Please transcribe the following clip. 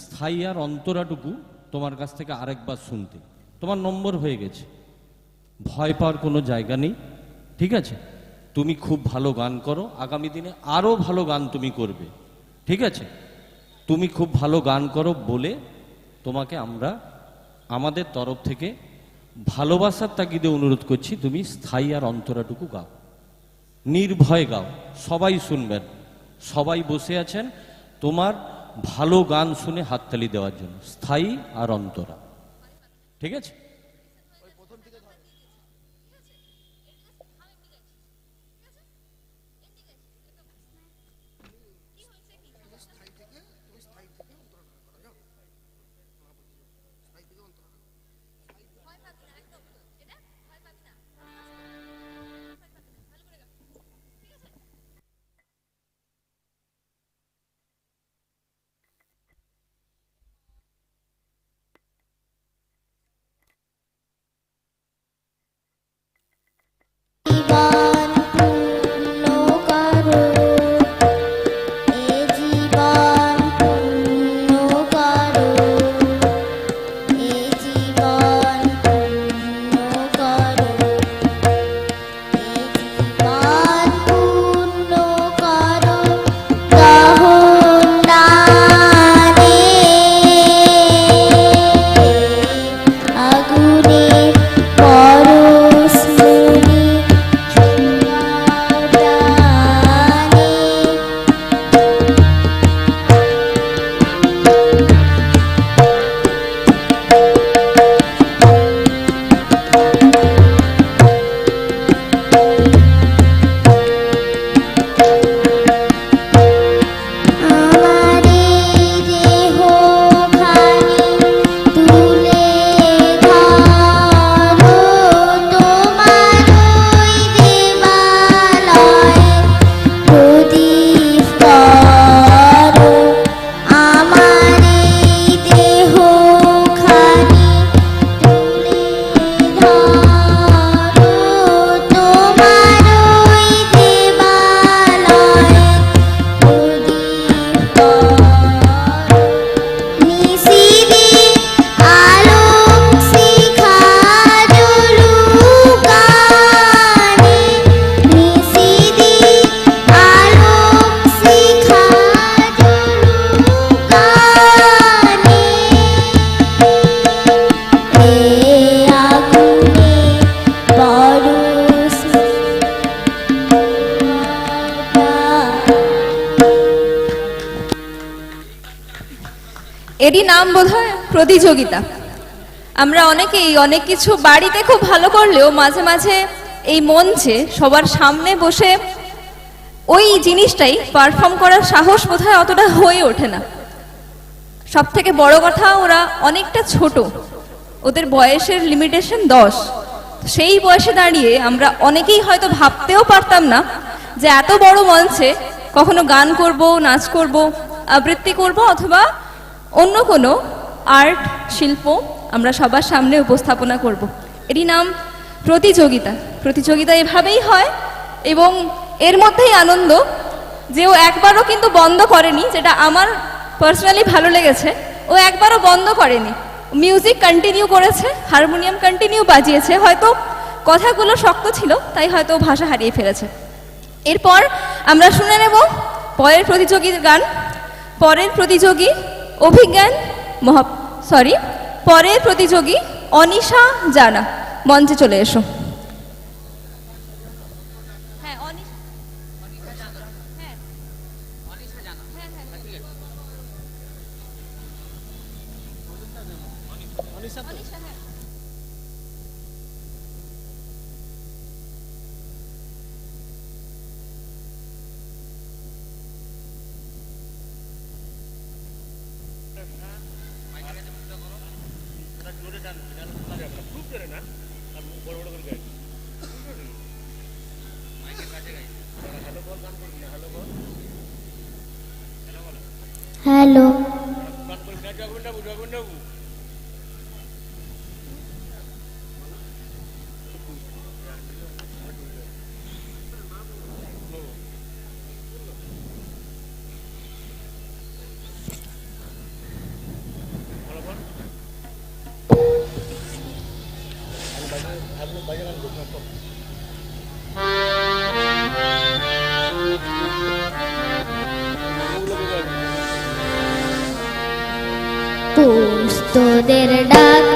স্থায়ী আর অন্তরাটুকু তোমার কাছ থেকে আরেকবার শুনতে। তোমার নম্বর হয়ে গেছে। ভয় পাওয়ার কোনো জায়গা নেই, ঠিক আছে? তুমি খুব ভালো গান করো, আগামী দিনে আরও ভালো গান তুমি করবে, ঠিক আছে? তুমি খুব ভালো গান করো বলে তোমাকে আমরা, আমাদের তরফ থেকে ভালোবাসার তাগিদে অনুরোধ করছি, তুমি স্থায়ী আর অন্তরাটুকু গাও। নির্ভয় গাও। সবাই শুনবেন। সবাই বসে আছেন। তোমার ভালো গান শুনে হাততালি দেওয়ার জন্য স্থায়ী আর অন্তরা। ঠিক আছে? এরই নাম বোধহয় প্রতিযোগিতা। আমরা অনেকেই অনেক কিছু বাড়িতে খুব ভালো করলেও মাঝে মাঝে এই মঞ্চে সবার সামনে বসে ওই জিনিসটাই পারফর্ম করার সাহস বোধহয় অতটা হয়ে ওঠে না। সব থেকে বড় কথা, ওরা অনেকটা ছোট। ওদের বয়সের লিমিটেশন দশ। সেই বয়সে দাঁড়িয়ে আমরা অনেকেই হয়তো ভাবতেও পারতাম না যে এত বড় মঞ্চে কখনো গান করব, নাচ করব, আবৃত্তি করব অথবা অন্য কোনো আর্ট, শিল্প আমরা সবার সামনে উপস্থাপনা করব। এরই নাম প্রতিযোগিতা। প্রতিযোগিতা এভাবেই হয় এবং এর মধ্যেই আনন্দ যে ও একবারও কিন্তু বন্ধ করেনি, যেটা আমার পার্সোনালি ভালো লেগেছে। ও একবারও বন্ধ করেনি। মিউজিক কন্টিনিউ করেছে হারমোনিয়াম কন্টিনিউ বাজিয়েছে। হয়তো কথাগুলো শক্ত ছিল, তাই হয়তো ভাষা হারিয়ে ফেলেছে। এরপর আমরা শুনে নেব পরের প্রতিযোগীর গান। পরের প্রতিযোগী অভিজ্ঞান মহা সরি পরের প্রতিযোগী অনিশা জানা। মঞ্চে চলে এসো। হ্যাঁ অনিশা Halo. halo. banyak তোদের ডাক